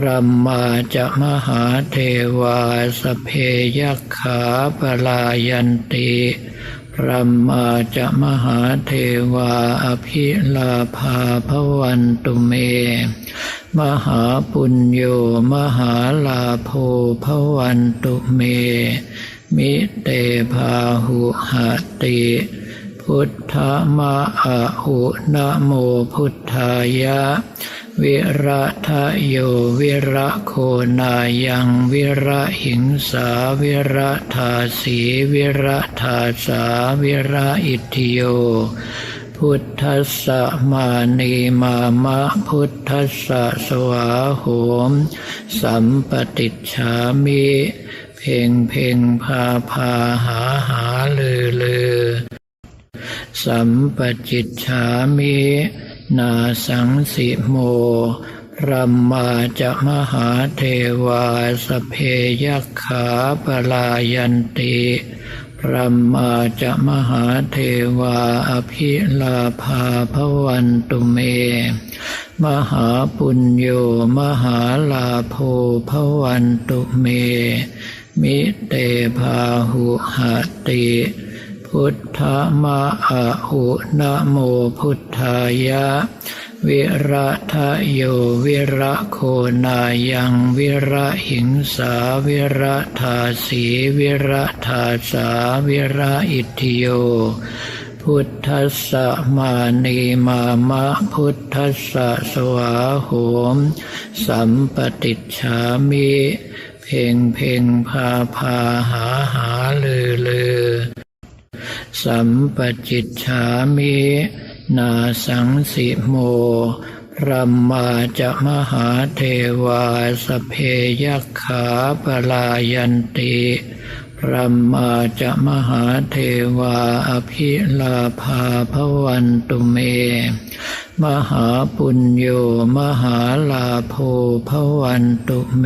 รัมมาจะมหาเทวาสเพยัคขาปลายันติรัมมาจะมหาเทวาอภิลาภาพวันตุเม มหาปุญโยมหาลาโภพวันตุเม มิเตภาหุหติพุทธมะอะหุนะโมพุทธายะ วิระทะโยวิระโคนายังวิระหิงสาวิระทาสีวิระทาสาวิระอิทิโย พุทธัสสะมานีมามะพุทธัสสะสวาโหม สัมปติชฉามิเพ่งเพ่งพาพาหาหาลือลือสัมปจิตฉามิ นาสังสิโมรัมมาจะมหาเทวาสเพยคขาปลายันติรัมมาจะมหาเทวาอภิลาภาพวันตุเม มหาปุญโยมหาลาโภพวันตุเม มิเตภาหุหติ พุทธมะอะหุนะโมพุทธายะ วิระทะโยวิระโคนายังวิระหิงสาวิระทาสีวิระทาสาวิระอิทิโยพุทธัสสะมานีมามะพุทธัสสะสวาโหม สัมปติชามิ เพ่งเพ่งพาพาหาหาลือลือ สัมปจิตฉามินาสังสิโมรัมมาจะมหาเทวาสเพยัคขาปลายันติรัมมาจะมหาเทวาอภิลาภาพวันตุเม มหาปุญโยมหาลาโภพวันตุเม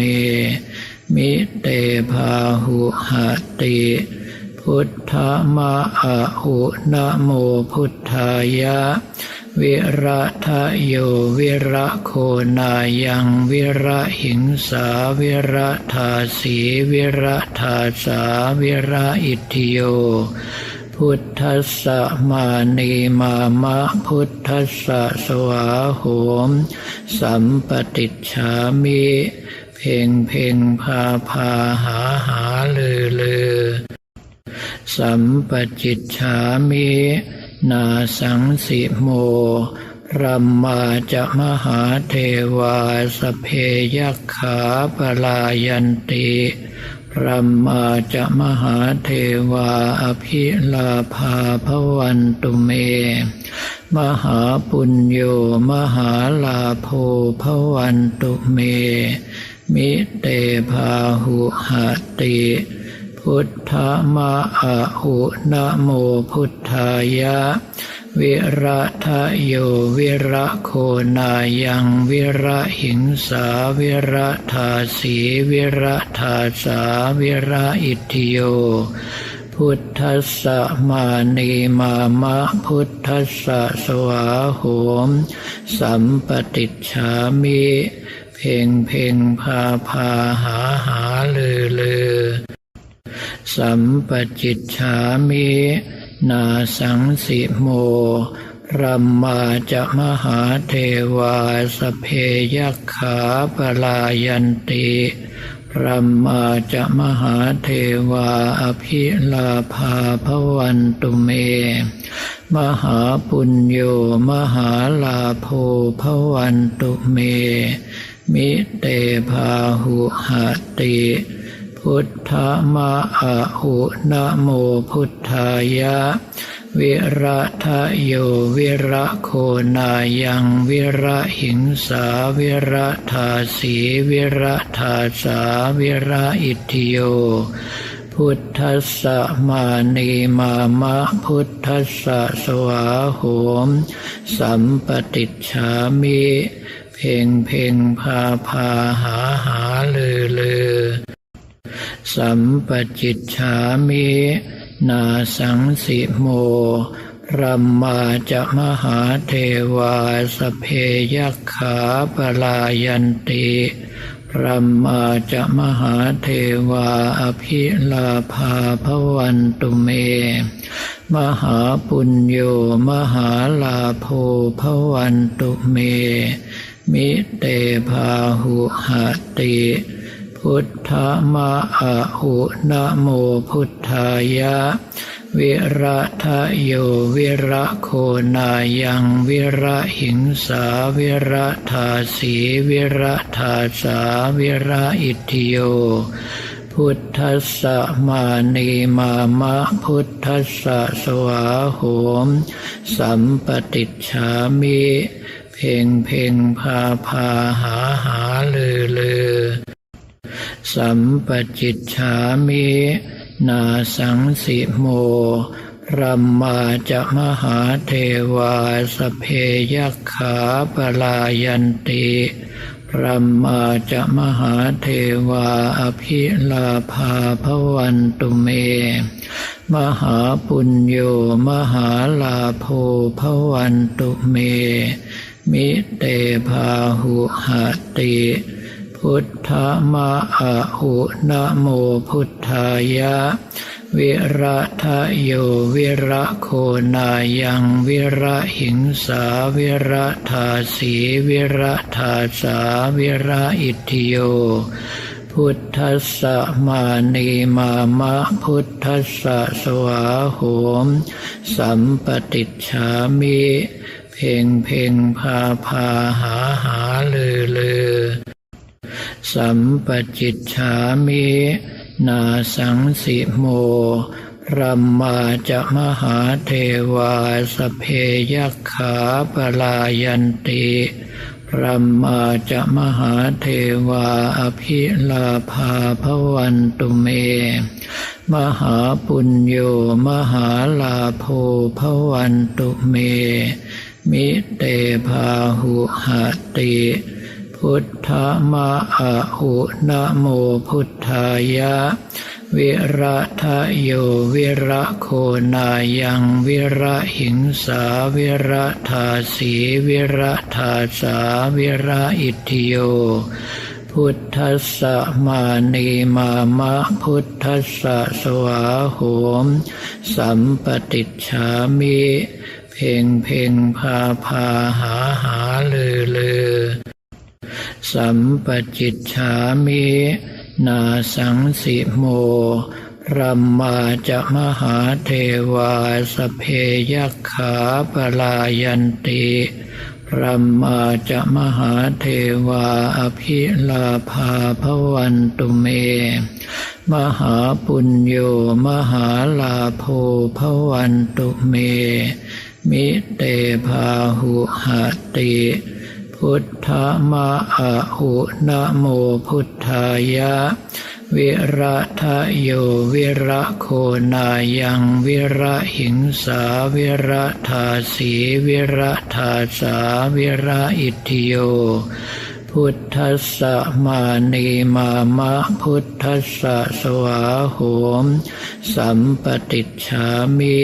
มิเตภาหุหติ พุทธมะอะหุนะโมพุทธายะ วิระทะโยวิระโคนายังวิระหิงสาวิระทาสีวิระทาสาวิระอิทิโยพุทธัสสะมานีมามะพุทธัสสะสวาโหม สัมปติชามิ เพ่งเพ่งพาพาหาหาลือลือ สัมปจิตฉามินาสังสิโมรัมมาจะมหาเทวาสเพยัคขาปลายันติรัมมาจะมหาเทวาอภิลาภาพวันตุเม มหาปุญโยมหาลาโภพวันตุเม มิเตภาหุหติ พุทธมะอะหุนะโมพุทธายะ วิระทะโยวิระโคนายังวิระหิงสาวิระทาสีวิระทาสาวิระอิทิโยพุทธัสสะมานีมามะพุทธัสสะสวาโหม สัมปติชามิ เพ่งเพ่งพาพาหาหาลือลือ สัมปจิตฉามินาสังสิโมพรัมาจะมหาเทวาสเพยคขาปลายันติพรัมมาจะมหาเทวาอภิลาภาพวันตุเม มหาปุญโยมหาลาโภพวันตุเม มิเตภาหุหติ พุทธมะอะหุนะโมพุทธายะ วิระทะโยวิระโคนายังวิระหิงสาวิระทาสีวิระทาสาวิระอิทิโยพุทธัสสะมานีมามะพุทธัสสะสวาโหม สัมปติชามิ เพ่งเพ่งพาพาหาหาลือลือ สัมปจิตฉามินาสังสิโมพรหมาจะมหาเทวาสเพยัคขาปลายันติพรหมาจะมหาเทวาอภิลาภาพวันตุเม มหาปุญโยมหาลาโภพวันตุเม มิเตภาหุหติ พุทธมะอะหุนะโมพุทธายะ วิระทะโยวิระโคนายังวิระหิงสาวิระทาสีวิระทาสาวิระอิทิโยพุทธัสสะมานีมามะพุทธัสสะสวาโหม สัมปติชามิเพ่งเพ่งพาพาหาหาลือลือ สัมปจิตฉามินาสังสิโมพรหมาจะมหาเทวาสเพยัคขาปลายันติพรหมาจะมหาเทวาอภิลาภาพวันตุเม มหาปุญโยมหาลาโภพวันตุเม มิเตภาหุหติ พุทธมะอะหุนะโมพุทธายะ วิระทะโยวิระโคนายังวิระหิงสาวิระทาสีวิระทาสาวิระอิทิโยพุทธัสสะมานีมามะพุทธัสสะสวาโหม สัมปติชามิ เพ่งเพ่งพาพาหาหาลือลือ สัมปจิตฉามินาสังสิโมพรหมาจะมหาเทวาสเพยัคขาปลายันติพรหมาจะมหาเทวาอภิลาภาพวันตุเม มหาปุญโยมหาลาโภพวันตุเม มิเตภาหุหติ พุทธมะอะหุนะโมพุทธายะ วิระทะโยวิระโคนายังวิระหิงสาวิระทาสีวิระทาสาวิระอิทิโยพุทธัสสะมานีมามะพุทธัสสะสวาโหม สัมปติชามิ เพ่งเพ่งพาพาหาหาลือลือ สัมปจิตฉามินาสังสิโมพรหมาจะมหาเทวาสเพยัคขาปลายันติพรหมาจะมหาเทวาอภิลาภาพวันตุเม มหาปุญโยมหาลาโภพวันตุเม มิเตภาหุหติ พุทธมะอะหุนะโมพุทธายะ วิระทะโยวิระโคนายังวิระหิงสาวิระทาสีวิระทาสาวิระอิทิโยพุทธัสสะมานีมามะพุทธัสสะสวาโหม สัมปติชฉามิ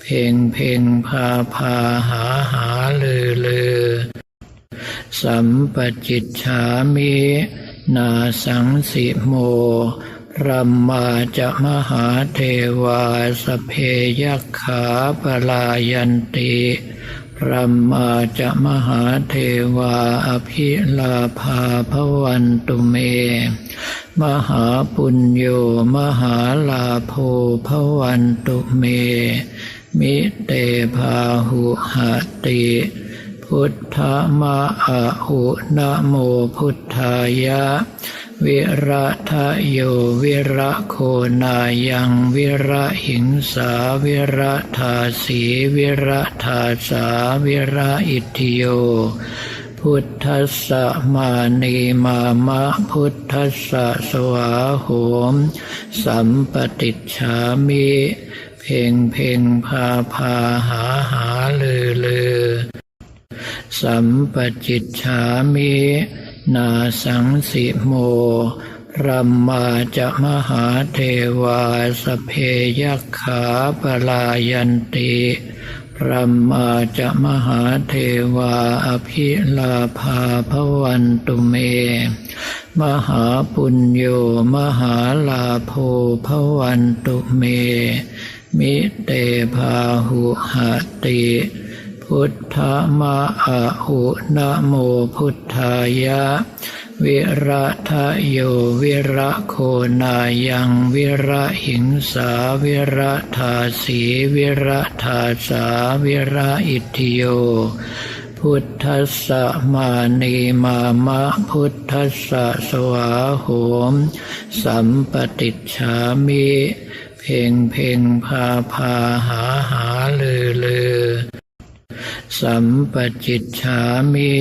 เพ่งเพ่งพาพาหาหาลือลือ สัมปจิตฉามินาสังสิโมพรหมาจะมหาเทวาสเพยัคขาปลายันติพรหมาจะมหาเทวาอภิลาภาพวันตุเม มหาปุญโยมหาลาโภพวันตุเม มิเตภาหุหติ พุทธมะอะหุนะโมพุทธายะววิระทะโยวิระโคนายังวิระหิงสาวิระทาสีวิระทาสาวิระอิทิโยพุทธัสสะมานีมามะพุทธัสสะสวาโหม สัมปติชามิเพ่งเพ่งพาพาหาหาลือลือ สัมปจิตฉามินาสังสิโมรัมมาจะมหาเทวาสเพยัคขาปลายันติรัมมาจะมหาเทวาอภิลาภาพวันตุเม มหาปุญโยมหาลาโภพวันตุเม มิเตภาหุหติ พุทธมะอะหุนะโมพุทธายะ วิระทะโยวิระโคนายังวิระหิงสาวิระทาสีวิระทาสาวิระอิทิโยพุทธัสสะมานีมามะพุทธัสสะสวาโหม สัมปติชามิ เพ่งเพ่งพาพาหาหาลือลือ สัมปจิตฉามิ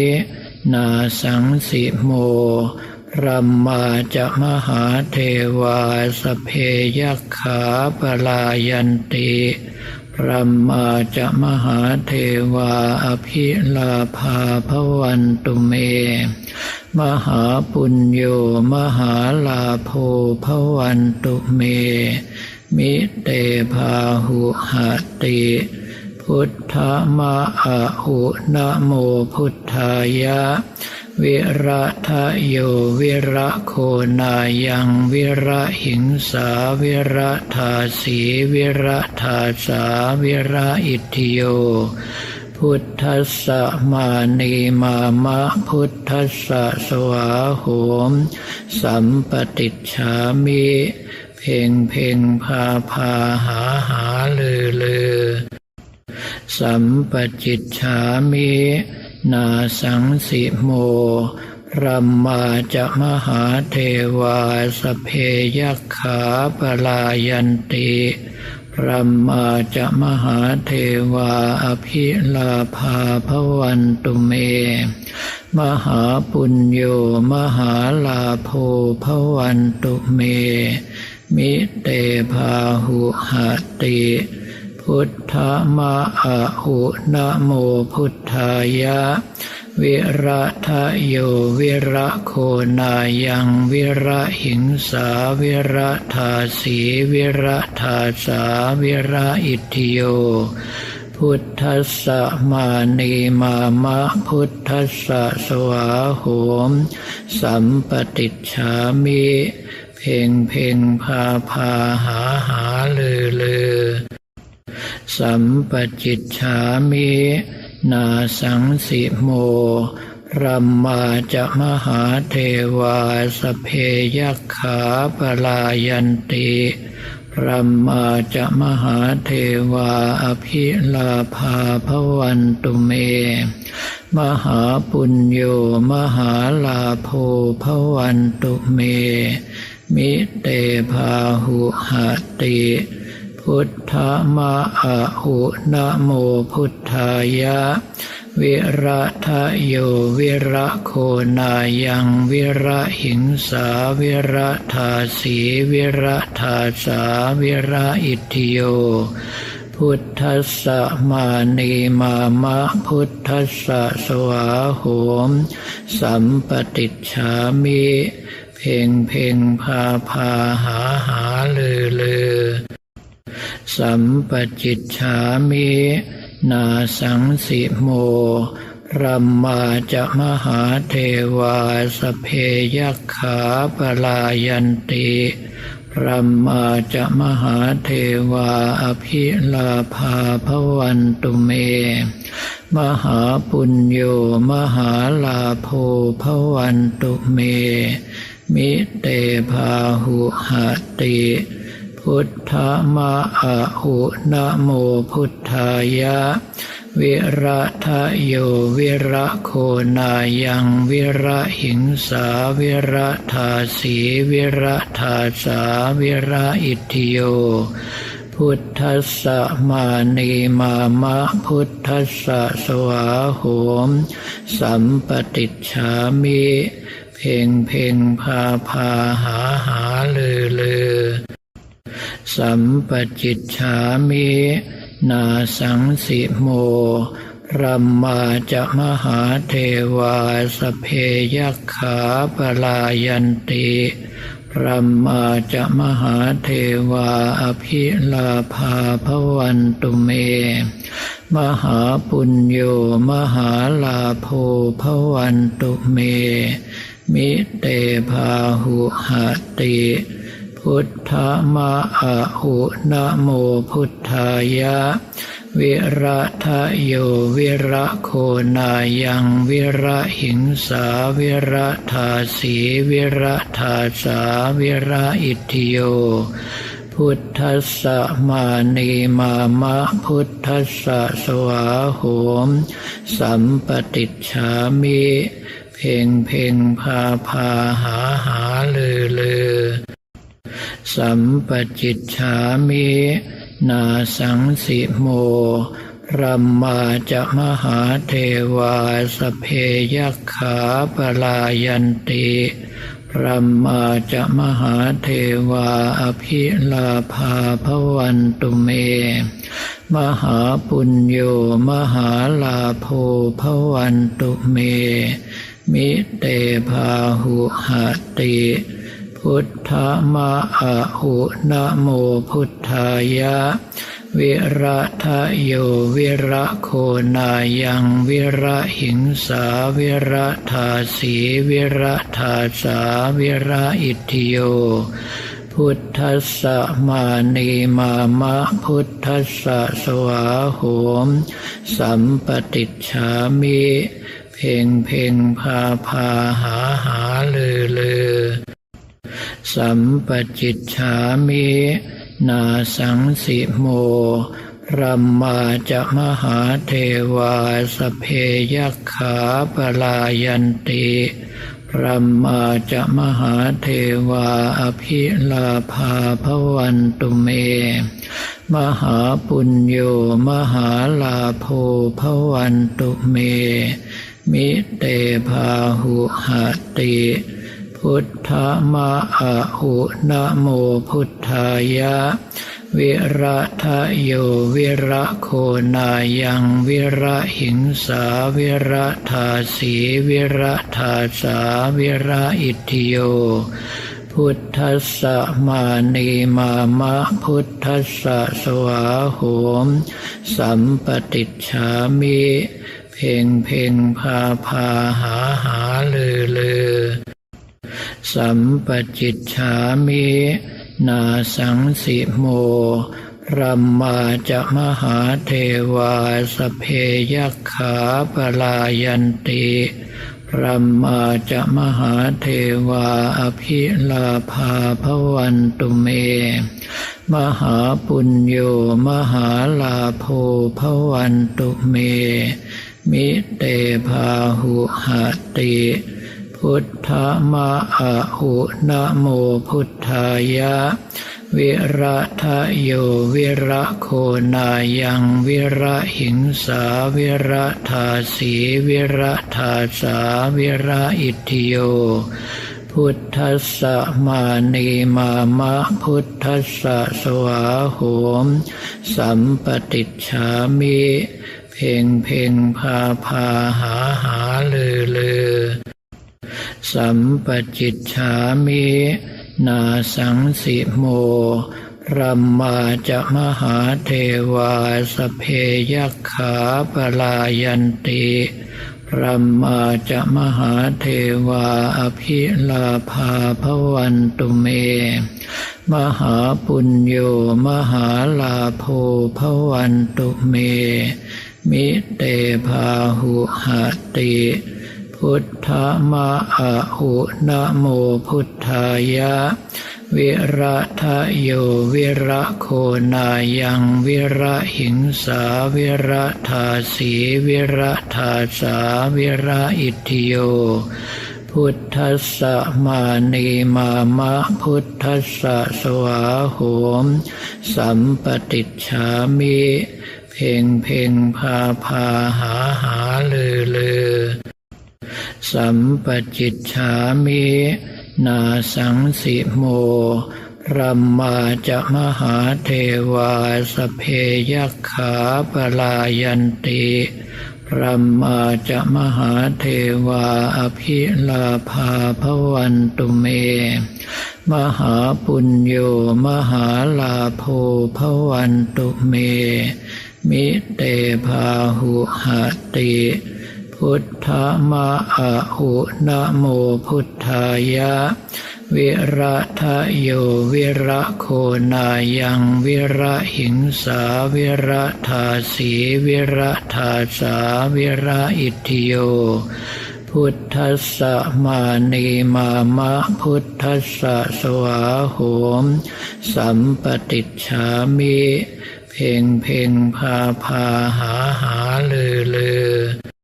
นาสังสิโมรัมมาจะมหาเทวาสเพยัคขาปลายันติรัมมาจะมหาเทวาอภิลาภาพวันตุเม มหาปุญโยมหาลาโภพวันตุเม มิเตภาหุหติ พุทธมะอะหุนะโมพุทธายะ วิระทะโยวิระโคนายังวิระหิงสาวิระทาสีวิระทาสาวิระอิทิโยพุทธัสสะมานีมามะพุทธัสสะสวาโหม สัมปติชามิ เพ่งเพ่งพาพาหาหาลือลือ สัมปจิตฉามินาสังสิโมรัมมาจะมหาเทวาสเพยัคขาปลายันติรัมมาจะมหาเทวาอภิลาภาพวันตุเม มหาปุญโยมหาลาโภพวันตุเม มิเตภาหุหติ พุทธมะอะหุนะโมพุทธายะ วิระทะโยวิระโคนายังวิระหิงสาวิระทาสีวิระทาสาวิระอิทิโยพุทธัสสะมานีมามะพุทธัสสะสวาโหม สัมปติชามิ เพ่งเพ่งพาพาหาหาลือลือ สัมปจิตฉามินาสังสิโมรัมมาจะมหาเทวาสเพยัคขาปลายันติรัมมาจะมหาเทวาอภิลาภาพวันตุเม มหาปุญโยมหาลาโภพวันตุเม มิเตภาหุหติ พุทธมะอะหุนะโมพุทธายะ วิระทะโยวิระโคนายังวิระหิงสาวิระทาสีวิระทาสาวิระอิทิโยพุทธัสสะมานีมามะพุทธัสสะสวาโหม สัมปติชามิ เพ่งเพ่งพาพาหาหาลือลือ สัมปจิตฉามินาสังสิโมรัมมาจะมหาเทวาสเพยัคขาปลายันติรัมมาจะมหาเทวาอภิลาภาพวันตุเม มหาปุญโยมหาลาโภพวันตุเม มิเตภาหุหติ พุทธมะอะหุนะโมพุทธายะ วิระทะโยวิระโคนายังวิระหิงสาวิระทาสีวิระทาสาวิระอิทิโยพุทธัสสะมานีมามะพุทธัสสะสวาโหม สัมปติจฉามิเพ่งเพ่งพาพาหาหาลือลือ สัมปจิตฉามินาสังสิโมรัมมาจะมหาเทวาสเพยัคขาปลายันติรัมมาจะมหาเทวาอภิลาภาพวันตุเม มหาปุญโยมหาลาโภพวันตุเม มิเตภาหุหติ พุทธมะอะหุนะโมพุทธายะ วิระทะโยวิระโคนายังวิระหิงสาวิระทาสีวิระทาสาวิระอิทิโยพุทธัสสะมานีมามะพุทธัสสะสวาโหม สัมปติจฉามิ เพ่งเพ่งพาพาหาหาลือลือ สัมปจิตฉามินาสังสิโมรัมมาจะมหาเทวาสเพยัคขาปลายันติรัมมาจะมหาเทวาอภิลาภาพวันตุเม มหาปุญโยมหาลาโภพวันตุเม มิเตภาหุหติ พุทธมะอะหุนะโมพุทธายะ วิระทะโยวิระโคนายังวิระหิงสาวิระทาสีวิระทาสาวิระอิทิโยพุทธัสสะมานีมามะพุทธัสสะสวาโหม สัมปติจฉามิ เพ่งเพ่งพาพาหาหาลือลือ สัมปจิตฉามินาสังสิโมพรัมาจะมหาเทวาสเพยัคขาปลายันติพรัมมาจะมหาเทวาอภิลาภาพวันตุเม มหาปุญโยมหาลาโภพวันตุเม มิเตภาหุหติ พุทธมะอะหุนะโมพุทธายะ วิระทะโยวิระโคนายังวิระหิงสาวิระทาสีวิระทาสาวิระอิทิโยพุทธัสสะมานีมามะพุทธัสสะสวาโหม สัมปติจฉามิเพ่งเพ่งพาพาหาหาลือลือ สัมปจิตฉามินาสังสิโมพรัมาจะมหาเทวาสเพยัคขาปลายันติพรัมมาจะมหาเทวาอภิลาภาพวันตุเม มหาปุญโยมหาลาโภพวันตุเม มิเตภาหุหติ พุทธมะอะหุนะโมพุทธายะ วิระทะโยวิระโคนายังวิระหิงสาวิระทาสีวิระทาสาวิระอิทิโยพุทธัสสะมานีมามะพุทธัสสะสวาโหม สัมปติจฉามิ เพ่งเพ่งพาพาหาหาลือลือ สัมปจิตฉามินาสังสิโมพรัมาจะมหาเทวาสเพยัคขาปลายันติพรัมมาจะมหาเทวาอภิลาภาพวันตุเม มหาปุญโยมหาลาโภพวันตุเม มิเตภาหุหติ พุทธมะอะหุนะโมพุทธายะ วิระทะโยวิระโคนายังวิระหิงสาวิระทาสีวิระทาสาวิระอิทิโยพุทธัสสะมานีมามะพุทธัสสะสวาโหม สัมปติชามิ เพ่งเพ่งพาพาหาหาลือลือ สัมปจิตฉามินาสังสิโมรัมมาจะมหาเทวาสเพยัคขาปลายันติรัมมาจะมหาเทวาอภิลาภาพวันตุเม มหาปุญโยมหาลาโภพวันตุเม มิเตภาหุหติ พุทธมะอะหุนะโมพุทธายะ วิระทะโยวิระโคนายังวิระหิงสาวิระทาสีวิระทาสาวิระอิทิโยพุทธัสสะมานีมามะพุทธัสสะสวาโหม สัมปติชามิ เพ่งเพ่งพาพาหาหาลือลือ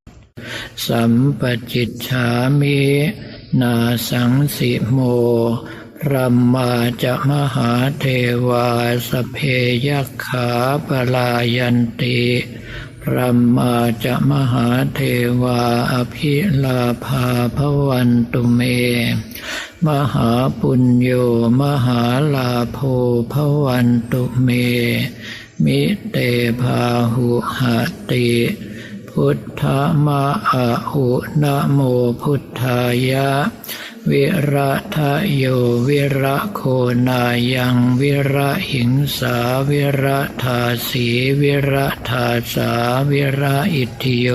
สัมปจิตฉามินาสังสิโมรัมมาจะมหาเทวาสเพยัคขาปลายันติรัมมาจะมหาเทวาอภิลาภาพวันตุเม มหาปุญโยมหาลาโภพวันตุเม มิเตภาหุหติ พุทธมะอะหุนะโมพุทธายะ วิระทะโยวิระโคนายังวิระหิงสาวิระทาสีวิระทาสาวิระอิทิโย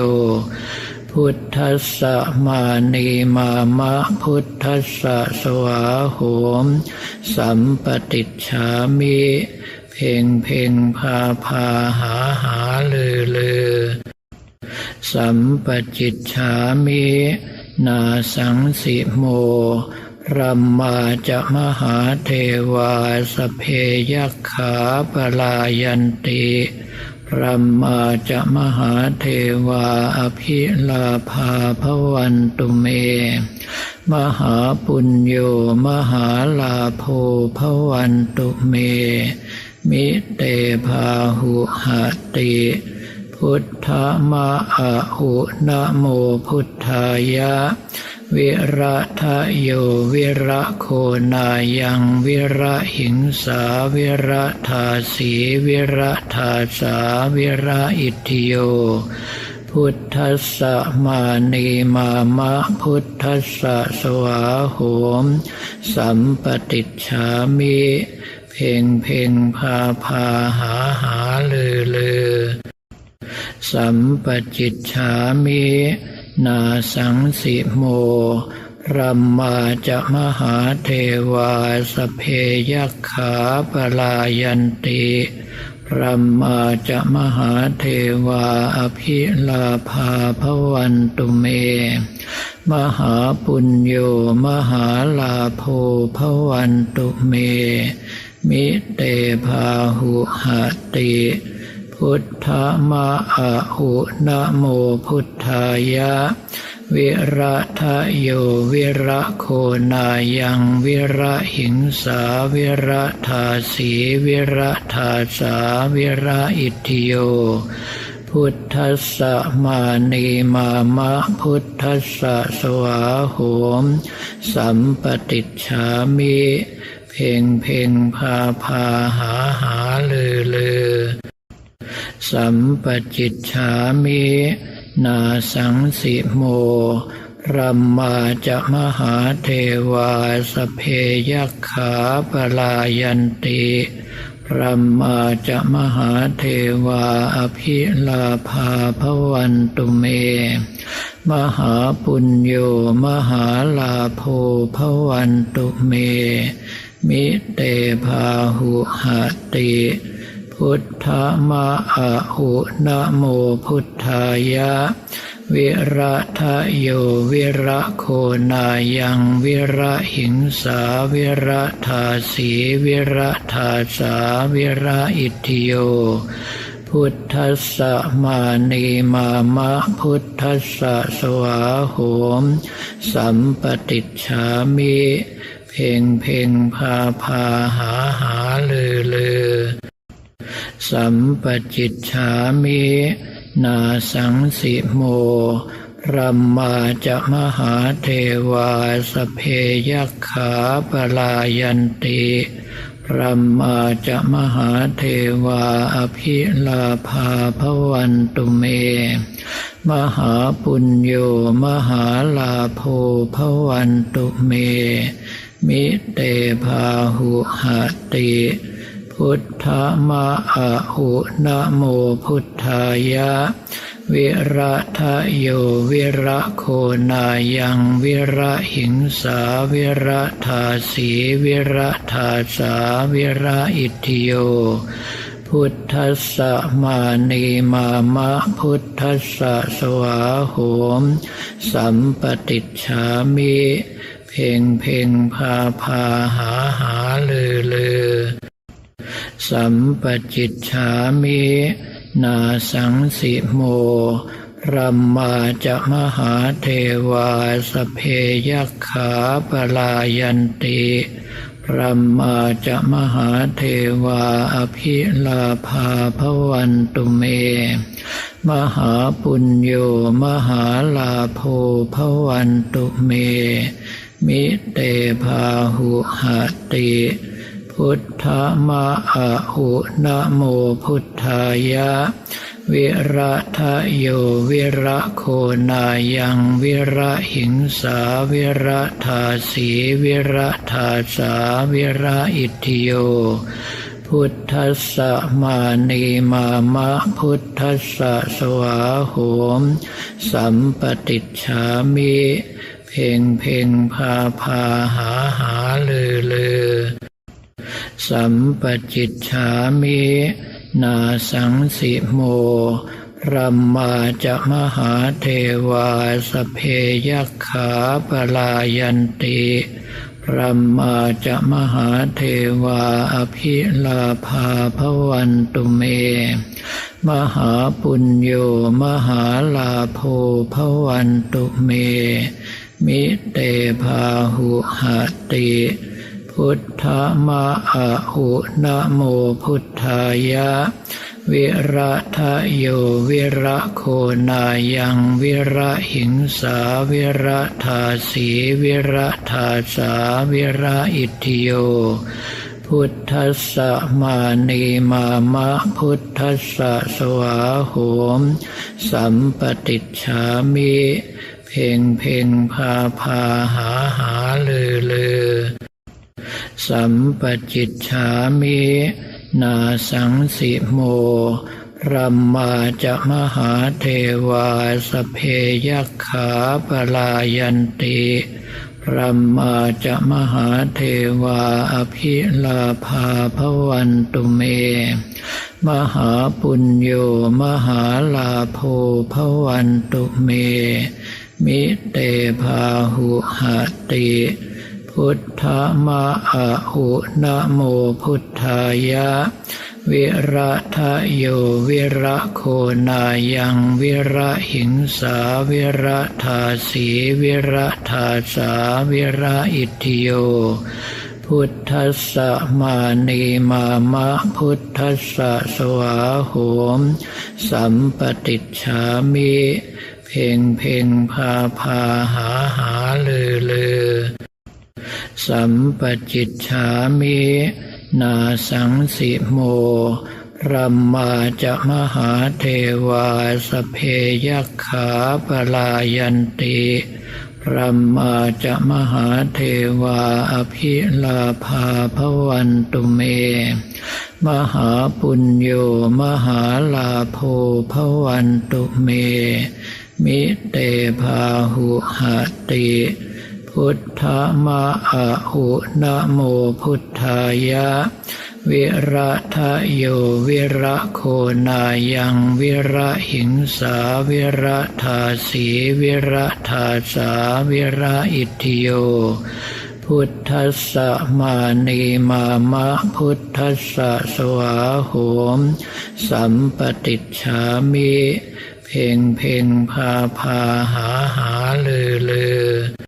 พุทธัสสะมานีมามะพุทธัสสะสวาโหม สัมปติชามิ เพ่งเพ่งพาพาหาหาลือลือ สัมปจิตฉามินาสังสิโมรัมมาจะมหาเทวาสเพยัคขาปลายันติรัมมาจะมหาเทวาอภิลาภาพวันตุเม มหาปุญโยมหาลาโภพวันตุเม มิเตภาหุหติ พุทธมะอะหุนะโมพุทธายะ วิระทะโยวิระโคนายังวิระหิงสาวิระทาสีวิระทาสาวิระอิทิโยพุทธัสสะมานีมามะพุทธัสสะสวาโหม สัมปติชามิ เพ่งเพ่งพาพาหาหาลือลือ สัมปจิตฉามินาสังสิโมรัมมาจะมหาเทวาสเพยัคขาปลายันติรัมมาจะมหาเทวาอภิลาภาพวันตุเม มหาปุญโยมหาลาโภพวันตุเม มิเตภาหุหติ พุทธมะอะหุนะโมพุทธายะ วิระทะโยวิระโคนายังวิระหิงสาวิระทาสีวิระทาสาวิระอิทิโยพุทธัสสะมานีมามะพุทธัสสะสวาโหม สัมปติชามิ เพ่งเพ่งพาพาหาหาลือลือ สัมปจิตฉามินาสังสิโมรัมมาจะมหาเทวาสเพยัคขาปลายันติรัมมาจะมหาเทวาอภิลาภาพวันตุเม มหาปุญโยมหาลาโภพวันตุเม มิเตภาหุหติ พุทธมะอะหุนะโมพุทธายะววิระทะโยวิระโคนายังวิระหิงสาวิระทาสีวิระทาสาวิระอิทิโยพุทธัสสะมานีมามะพุทธัสสะสวาโหม สัมปติชามิ เพ่งเพ่งพาพาหาหาลือลือ สัมปจิตฉามินาสังสิโมรัมมาจะมหาเทวาสเพยัคขาปลายันติรัมมาจะมหาเทวาอภิลาภาพวันตุเม มหาปุญโยมหาลาโภพวันตุเม มิเตภาหุหติ พุทธมะอะหุนะโมพุทธายะ วิระทะโยวิระโคนายังวิระหิงสาวิระทาสีวิระทาสาวิระอิทิโยพุทธัสสะมานีมามะพุทธัสสะสวาโหม สัมปติชามิ เพ่งเพ่งพาพาหาหาลือลือ สัมปจิตฉามินาสังสิโมรัมมาจะมหาเทวาสเพยัคขาปลายันติรัมมาจะมหาเทวาอภิลาภาพวันตุเม มหาปุญโยมหาลาโภพวันตุเม มิเตภาหุหติ พุทธมะอะหุนะโมพุทธายะ วิระทะโยวิระโคนายังวิระหิงสาวิระทาสีวิระทาสาวิระอิทิโยพุทธัสสะมานีมามะพุทธัสสะสวาโหม สัมปติชามิ เพ่งเพ่งพาพาหาหาลือลือ สัมปจิตฉามินาสังสิโมรัมมาจะมหาเทวาสเพยัคขาปลายันติรัมมาจะมหาเทวาอภิลาภาพวันตุเม มหาปุญโยมหาลาโภพวันตุเม มิเตภาหุหติ พุทธมะอะหุนะโมพุทธายะ วิระทะโยวิระโคนายังวิระหิงสาวิระทาสีวิระทาสาวิระอิทิโยพุทธัสสะมานีมามะพุทธัสสะสวาโหม สัมปติชามิเพ่งเพ่งพาพาหาหาลือลือ สัมปจิตฉามินาสังสิโมรัมมาจะมหาเทวาสเพยัคขาปลายันติรัมมาจะมหาเทวาอภิลาภาพวันตุเม มหาปุญโยมหาลาโภพวันตุเม มิเตภาหุหติ พุทธมะอะหุนะโมพุทธายะ วิระทะโยวิระโคนายังวิระหิงสาวิระทาสีวิระทาสาวิระอิทิโยพุทธัสสะมานีมามะพุทธัสสะสวาโหม สัมปติชามิ เพ่งเพ่งพาพาหาหาลือลือ สัมปจิตฉามินาสังสิโมพรัมาจะมหาเทวาสเพยัคขาปลายันติพรัมมาจะมหาเทวาอภิลาภาพวันตุเม มหาปุญโยมหาลาโภพวันตุเม มิเตภาหุหติ พุทธมะอะหุนะโมพุทธายะ วิระทะโยวิระโคนายังวิระหิงสาวิระทาสีวิระทาสาวิระอิทิโยพุทธัสสะมานีมามะพุทธัสสะสวาโหม สัมปติชามิ เพ่งเพ่งพาพาหาหาลือลือ